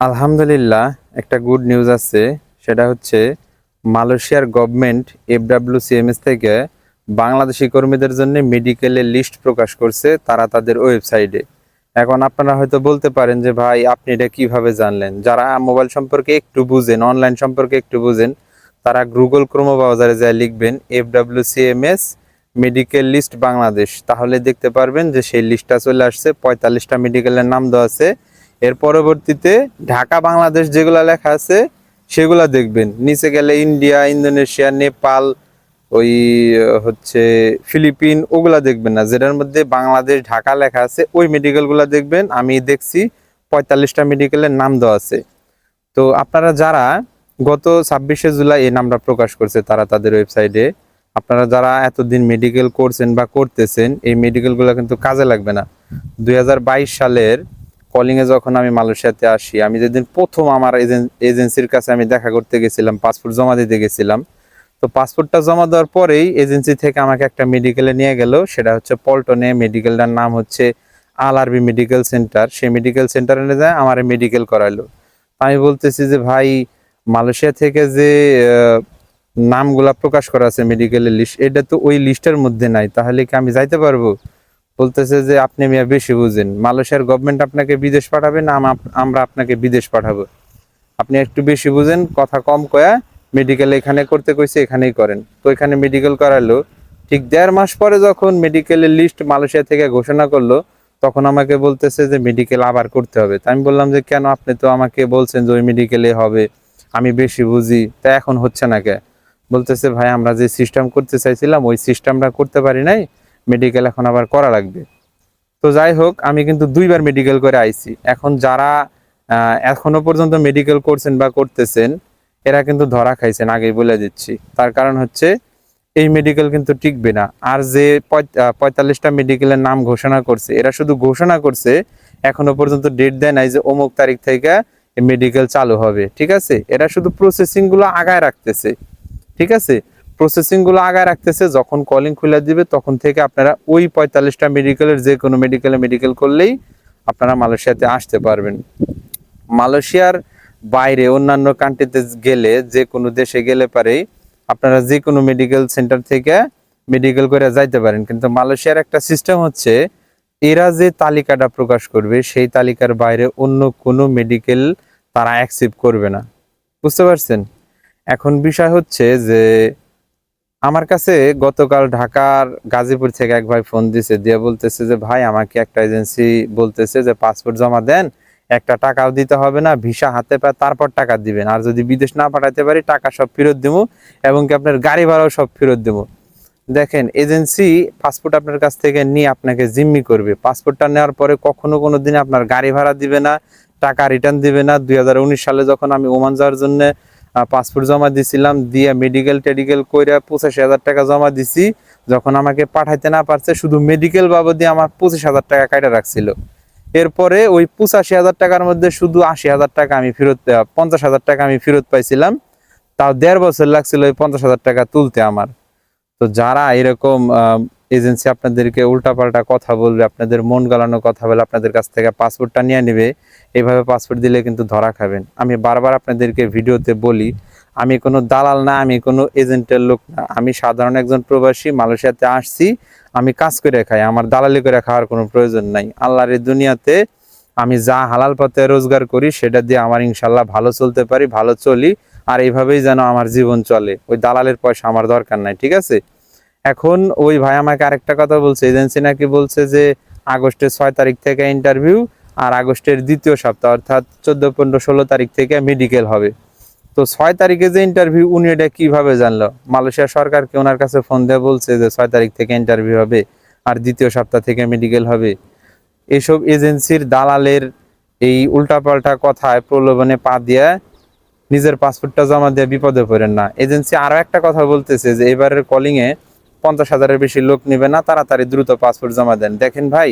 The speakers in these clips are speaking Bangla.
আলহামদুলিল্লাহ, একটা গুড নিউজ আছে। সেটা হচ্ছে, মালয়েশিয়ার গভর্নমেন্ট এফডাব্লিউসিএমএস থেকে বাংলাদেশি কর্মীদের জন্য মেডিকেলের লিস্ট প্রকাশ করছে, তারা তাদের ওয়েবসাইটে এখন আপনারা হয়তো বলতে পারেন যে, ভাই, আপনি এটা কীভাবে জানলেন? যারা মোবাইল সম্পর্কে একটু বুঝেন অনলাইন সম্পর্কে একটু বুঝেন, তারা গুগল ক্রোমো ব্রাউজারে যায় লিখবেন এফডাব্লিউসিএমএস মেডিকেল লিস্ট বাংলাদেশ তাহলে দেখতে পারবেন যে সেই লিস্টটা চলে আসছে, পঁয়তাল্লিশটা মেডিকেলের নাম দেওয়া আছে। এর পরবর্তীতে ঢাকা, বাংলাদেশ যেগুলা লেখা আছে, সেগুলা দেখবেন। নিচে গেলে ইন্ডিয়া, ইন্দোনেশিয়া, নেপাল, ওই হচ্ছে ফিলিপিন, ওগুলা দেখবেন না। যেটার মধ্যে বাংলাদেশ, ঢাকা লেখা আছে, ওই মেডিকেলগুলা দেখবেন। আমি দেখছি পঁয়তাল্লিশটা মেডিকেলের নাম দেওয়া আছে। তো আপনারা যারা গত ছাব্বিশে জুলাই এই নামটা প্রকাশ করছে, তারা তাদের ওয়েবসাইটে আপনারা যারা এতদিন মেডিকেল করছেন বা করতেছেন, এই মেডিকেলগুলো কিন্তু কাজে লাগবে না। দুই হাজার বাইশ সালের কলিং এ যখন আমি মালয়েশিয়াতে আসি, আমি যেদিন প্রথম আমার এজেন- এজেন্সির কাছে আমি দেখা করতে গেছিলাম পাসপোর্ট জমা দিতে গেছিলাম। তো পাসপোর্টটা জমা দেওয়ার পরেই এজেন্সি থেকে আমাকে একটা মেডিকেলে নিয়ে গেল, সেটা হচ্ছে পল্টনে। মেডিকেলটার নাম হচ্ছে আল আরবি মেডিকেল সেন্টার সেই মেডিকেল সেন্টারে নিয়ে যায়, আমার মেডিকেল করাইলো। আমি বলতেছি যে, ভাই, মালয়েশিয়া থেকে যে নামগুলা প্রকাশ করা আছে মেডিকেলের লিস্ট এটা তো ওই লিস্টের মধ্যে নাই, তাহলে কি আমি যাইতে পারব? বলতেছে যে, আপনি মিয়া, বেশি বুঝেন। মালয়েশিয়ার গভর্নমেন্ট আপনাকে বিদেশ পাঠাবে না আমরা আপনাকে বিদেশ পাঠাবো। আপনি একটু বেশি বুঝেন, কথা কম কয়া মেডিকেল এখানে করতে কইছে, এখানেই করেন। তো এখানে মেডিকেল করালো। ঠিক দেড় মাস পরে যখন মেডিকেলের লিস্ট মালয়েশিয়া থেকে ঘোষণা করল, তখন আমাকে বলতেছে যে মেডিকেল আবার করতে হবে। তা আমি বললাম যে, কেন? আপনি তো আমাকে বলছেন যে, ওই মেডিকেলে হবে। আমি বেশি বুঝি, তা এখন হচ্ছে না কে বলতেছে, ভাই, আমরা যে সিস্টেম করতে চাইছিলাম, ওই সিস্টেমটা করতে পারি নাই। মেডিকেল এখন আবার করা লাগবে। তো যাই হোক, আমি কিন্তু দুইবার মেডিকেল করে আইছি। এখন যারা এখনও পর্যন্ত মেডিকেল করছেন বা করতেছেন, এরা কিন্তু ধরা খাইছেন, আগেই বলে দিচ্ছি। তার কারণ হচ্ছে, এই মেডিকেল কিন্তু টিকবে না। আর যে পঁয়তাল্লিশটা মেডিকেলের নাম ঘোষণা করছে, এরা শুধু ঘোষণা করছে, এখনও পর্যন্ত ডেট দেয় নাই যে অমুক তারিখ থেকে মেডিকেল চালু হবে। ঠিক আছে? এরা শুধু প্রসেসিংগুলো আগায় রাখতেছে। ঠিক আছে? প্রসেসিংগুলো আগায় রাখতেছে, যখন কলিং খুলে দিবে, তখন থেকে আপনারা ওই পঁয়তাল্লিশটা মেডিকেলের যে কোনো মেডিকেলে মেডিকেল করলেই আপনারা মালয়েশিয়াতে আসতে পারবেন। মালয়েশিয়ার বাইরে, অন্যান্য কান্ট্রিতে গেলে যে কোনো দেশে গেলে পারেই আপনারা যে কোনো মেডিকেল সেন্টার থেকে মেডিকেল করে যাইতে পারেন। কিন্তু মালয়েশিয়ার একটা সিস্টেম হচ্ছে, এরা যে তালিকাটা প্রকাশ করবে, সেই তালিকার বাইরে অন্য কোনো মেডিকেল তারা অ্যাকসেপ্ট করবে না। বুঝতে পারছেন? এখন বিষয় হচ্ছে যে আমার কাছে গতকাল ঢাকার গাজীপুর থেকে এক ভাই ফোন দিছে, দিয়ে বলতেছে যে, ভাই, আমাকে একটা এজেন্সি বলতেছে যে, পাসপোর্ট জমা দেন, একটা টাকাও দিতে হবে না, ভিসা হাতে পায়, তারপর টাকা দিবেন। আর যদি বিদেশ না পাঠাতে পারি, টাকা সব ফেরত দেবো এবং কি আপনার গাড়ি ভাড়াও সব ফেরত দেবো দেখেন, এজেন্সি পাসপোর্ট আপনার কাছ থেকে নিয়ে আপনাকে জিম্মি করবে। পাসপোর্টটা নেওয়ার পরে কখনো কোনো দিন আপনার গাড়ি ভাড়া দিবে না, টাকা রিটার্ন দিবে না। দুই হাজার উনিশ সালে যখন আমি ওমান যাওয়ার জন্য পাসপোর্ট জমা দিছিলাম, দিয়ে মেডিকেল টেডিকেল করে পঁচাশি হাজার টাকা জমা দিছি। যখন আমাকে পাঠাইতে না পারছে, শুধু মেডিকেল বাবদে আমার পঁচিশ হাজার টাকা কাটা রাখছিল। এরপরে ওই পঁচাশি হাজার টাকার মধ্যে শুধু আশি হাজার টাকা আমি ফেরত পঞ্চাশ হাজার টাকা আমি ফেরত পাইছিলাম। তাও দেড় বছর লাগছিল ওই পঞ্চাশ হাজার টাকা তুলতে আমার। তো যারা এরকম এজেন্সি আপনাদেরকে উল্টাপাল্টা কথা বলবে, আপনাদের মন গালানো কথা বলে আপনাদের কাছ থেকে পাসপোর্টটা নিয়ে নেবে, এইভাবে পাসপোর্ট দিলে কিন্তু ধরা খাবেন। আমি বারবার আপনাদেরকে ভিডিওতে বলি, আমি কোনো দালাল না, আমি কোনো এজেন্টের লোক না। আমি সাধারণ একজন প্রবাসী, মালয়েশিয়াতে আসছি, আমি কাজ করে খাই, আমার দালালি করে খাওয়ার কোনো প্রয়োজন নাই। আল্লাহর দুনিয়াতে আমি যা হালাল পথে রোজগার করি, সেটা দিয়ে আমার ইনশাল্লাহ ভালো চলতে পারি, ভালো চলি, আর এইভাবেই যেন আমার জীবন চলে। ওই দালালের পয়সা আমার দরকার নাই, ঠিক আছে? এখন ওই ভাই আমাকে আরেকটা কথা বলছে, এজেন্সি নাকি বলছে যে আগস্টের ছয় তারিখ থেকে ইন্টারভিউ আর আগস্টের দ্বিতীয় সপ্তাহ, অর্থাৎ চোদ্দ, পনেরো, ষোলো তারিখ থেকে মেডিকেল হবে। তো ছয় তারিখে যে ইন্টারভিউ উনি এটা কীভাবে জানলো? মালয়েশিয়া সরকারকে ওনার কাছে ফোন দিয়ে বলছে যে ছয় তারিখ থেকে ইন্টারভিউ হবে আর দ্বিতীয় সপ্তাহ থেকে মেডিকেল হবে? এসব এজেন্সির দালালের এই উল্টাপাল্টা কথায় প্রলোভনে পা দিয়ে নিজের পাসপোর্টটা জমা দিয়ে বিপদে পড়েন না। এজেন্সি আরও একটা কথা বলতেছে যে এবারের কলিং এ পঞ্চাশ হাজারের বেশি লোক নেবে না, তাড়াতাড়ি দ্রুত পাসপোর্ট জমা দেন। দেখেন ভাই,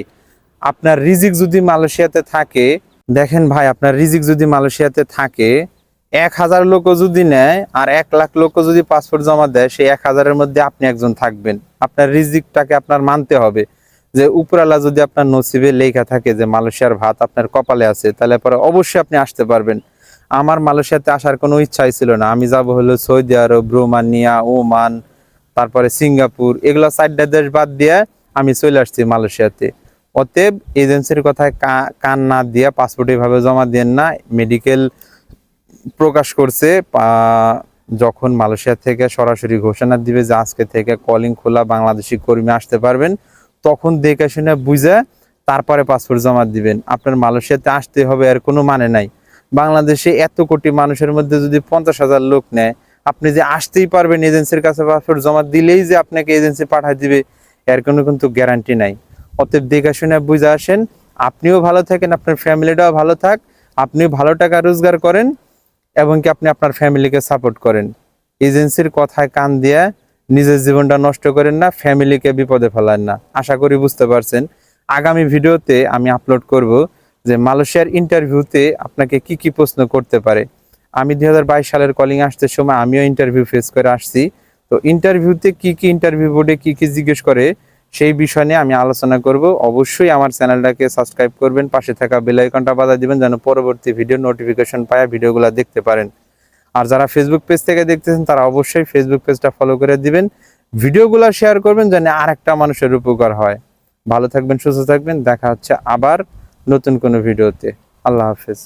আপনার রিজিক যদি মালয়েশিয়াতে থাকে, দেখেন ভাই, আপনার রিজিক যদি মালয়েশিয়াতে থাকে, এক হাজার লোকও যদি নেয় আর এক লাখ লোকও যদি পাসপোর্ট জমা দেয়, সেই এক হাজারের মধ্যে আপনি একজন থাকবেন। আপনার রিজিকটাকে আপনার মানতে হবে। যে উপরালা যদি আপনার নসিবে লেখা থাকে যে মালয়েশিয়ার ভাত আপনার কপালে আছে, তাহলে পরে অবশ্যই আপনি আসতে পারবেন। আমার মালয়েশিয়াতে আসার কোনো ইচ্ছাই ছিল না। আমি যাব হলো সৌদি আরব, রোমানিয়া, ওমান তারপরে সিঙ্গাপুর, এগুলো চারটা দেশ বাদ দিয়ে আমি চলে আসছি মালয়েশিয়াতে। অতএব এজেন্সির কথায় কান না দিয়ে পাসপোর্ট এভাবে জমা দেন না মেডিকেল প্রকাশ করছে যখন মালয়েশিয়া থেকে সরাসরি ঘোষণা দিবে যে আজকে থেকে কলিং খোলা বাংলাদেশি কর্মী আসতে পারবেন, তখন দেখে শুনে বুঝে তারপরে পাসপোর্ট জমা দিবেন। আপনার মালয়েশিয়াতে আসতে হবে, এর কোনো মানে নাই। বাংলাদেশে এত কোটি মানুষের মধ্যে যদি পঞ্চাশ হাজার লোক নেয় আপনি যে আসতেই পারবেন এজেন্সির কাছে পাসপোর্ট জমা দিলেই যে আপনাকে এজেন্সি পাঠায় দিবে, এর কোনো কিন্তু গ্যারান্টি নাই। অতএব দেখে শুনে বুঝে আসেন, আপনিও ভালো থাকেন, আপনার ফ্যামিলিটাও ভালো থাক, আপনিও ভালো টাকা রোজগার করেন এবং কি আপনি আপনার ফ্যামিলিকে সাপোর্ট করেন। এজেন্সির কথায় কান দিয়ে নিজের জীবনটা নষ্ট করেন না ফ্যামিলিকে বিপদে ফেলান না। আশা করি বুঝতে পারছেন। আগামী ভিডিওতে আমি আপলোড করব যে মালয়েশিয়ার ইন্টারভিউতে আপনাকে কি কি প্রশ্ন করতে পারে। আমি দুই হাজার বাইশ সালের কলিং আসতে সময় আমিও ইন্টারভিউ ফেস করে আসছি। তো ইন্টারভিউতে কি কি ইন্টারভিউ বোর্ডে কি কি জিজ্ঞেস করে সেই বিষয় নিয়ে আমি আলোচনা করব। অবশ্যই আমার চ্যানেলটাকে সাবস্ক্রাইব করবেন, পাশে থাকা বেল আইকনটা বাধা দিবেন যেন পরবর্তী ভিডিও নোটিফিকেশন পায় ভিডিওগুলো দেখতে পারেন। আর যারা ফেসবুক পেজ থেকে দেখতেছেন, তারা অবশ্যই ফেসবুক পেজটা ফলো করে দিবেন। ভিডিওগুলো শেয়ার করবেন যেন আর একটা মানুষের উপকার হয়। ভালো থাকবেন, সুস্থ থাকবেন। দেখা হচ্ছে আবার নতুন কোনো ভিডিওতে আল্লাহ হাফেজ।